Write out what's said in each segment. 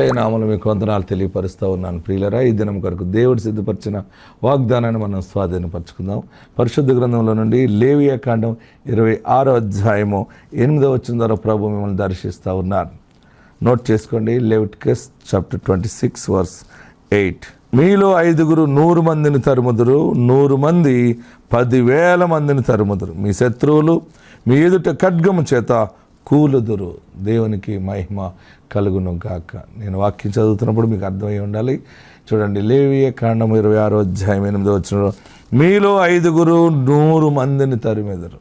నామలు మీకు వందనాలు తెలియపరుస్తూ ఉన్నాను ప్రియులరా. ఈ దినం కొరకు దేవుడు సిద్ధపరిచిన వాగ్దానాన్ని మనం స్వాధీనపరచుకుందాం. పరిశుద్ధ గ్రంథంలో నుండి లేవియా కాండం ఇరవై ఆరో అధ్యాయము ఎనిమిదో వచ్చిన ద్వారా ప్రభు మిమ్మల్ని దర్శిస్తూ ఉన్నారు. నోట్ చేసుకోండి Leviticus chapter twenty six verse eight. మీలో ఐదుగురు నూరు మందిని తరుముదురు నూరు మంది పదివేల మందిని తరుముదురు. మీ శత్రువులు మీ ఎదుట ఖడ్గము చేత కూలుదురు. దేవునికి మహిమ కలుగును గాక. నేను వాక్యం చదువుతున్నప్పుడు మీకు అర్థమై ఉండాలి. చూడండి లేవియ కాండం ఇరవై ఆరో అధ్యాయం ఎనిమిదో వచ్చిన మీలో ఐదుగురు నూరు మందిని తరిమెదరు.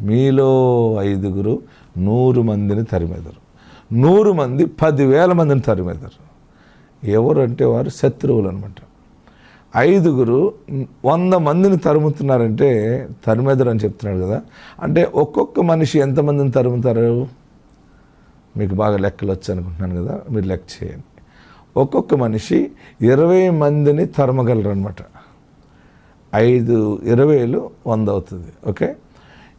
మీలో ఐదుగురు నూరు మందిని తరిమెదరు. నూరు మంది పదివేల మందిని తరిమెదరు. ఎవరు అంటే వారు శత్రువులు అనమాట ఐదుగురు వంద మందిని తరుముతున్నారంటే తరిమెదరు అని చెప్తున్నాడు కదా. అంటే ఒక్కొక్క మనిషి ఎంతమందిని తరుముతారు? మీకు బాగా లెక్కలు వచ్చు అనుకుంటున్నాను కదా మీరు లెక్క చేయండి. ఒక్కొక్క మనిషి ఇరవై మందిని తరమగలరు అనమాట ఐదు ఇరవైలు వంద అవుతుంది ఓకే?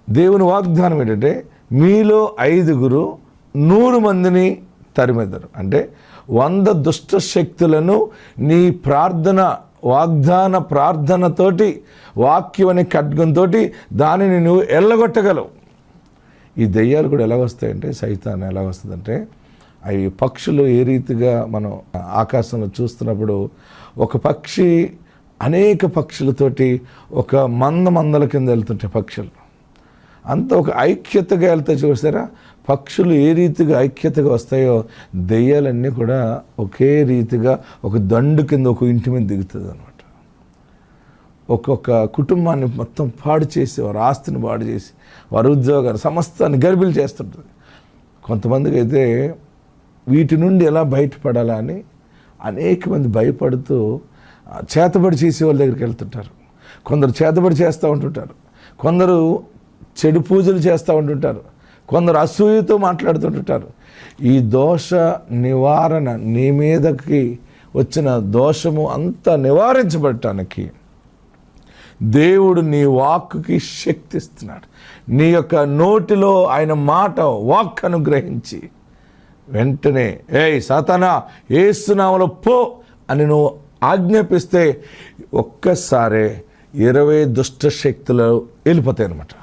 దేవుని వాగ్దానం ఏంటంటే మీలో ఐదుగురు నూరు మందిని తరిమెదరు. అంటే వంద దుష్ట శక్తులను నీ ప్రార్థన వాగ్దాన ప్రార్థనతోటి వాక్యం అనే ఖడ్గంతో దానిని నువ్వు ఎల్లగొట్టగలవు. ఈ దెయ్యాలు కూడా ఎలా వస్తాయంటే సైతాన్ ఎలా వస్తుందంటే అవి పక్షులు ఏ రీతిగా మనం ఆకాశంలో చూస్తున్నప్పుడు ఒక పక్షి అనేక పక్షులతోటి ఒక మంద మందల కింద వెళ్తుంటాయి పక్షులు. అంత ఒక ఐక్యతగా వెళ్తే చూసారా పక్షులు ఏ రీతిగా ఐక్యతగా వస్తాయో దెయ్యాలన్నీ కూడా ఒకే రీతిగా ఒక దండు కింద ఒక ఇంటి మీద దిగుతుంది అనమాట ఒక్కొక్క కుటుంబాన్ని మొత్తం పాడు చేసి వారి ఆస్తిని పాడు చేసి వారి ఉద్యోగాన్ని సమస్తాన్ని గర్భిలు చేస్తుంటుంది. కొంతమందికి అయితే వీటి నుండి ఎలా బయటపడాలా అని అనేక మంది భయపడుతూ చేతబడి చేసే వాళ్ళ దగ్గరికి వెళ్తుంటారు. కొందరు చేతబడి చేస్తూ ఉంటుంటారు. కొందరు చెడు పూజలు చేస్తూ ఉంటుంటారు. కొందరు అసూయతో మాట్లాడుతుంటుంటారు. ఈ దోష నివారణ నీ మీదకి వచ్చిన దోషము అంతా నివారించబడటానికి దేవుడు నీ వాక్కుకి శక్తి ఇస్తున్నాడు. నీ యొక్క నోటిలో ఆయన మాట వాక్ అనుగ్రహించి వెంటనే ఏయ్ సతనా ఏసునామలో పో అని నువ్వు ఆజ్ఞాపిస్తే ఒక్కసారే ఇరవై దుష్ట శక్తులు వెళ్ళిపోతాయి అనమాట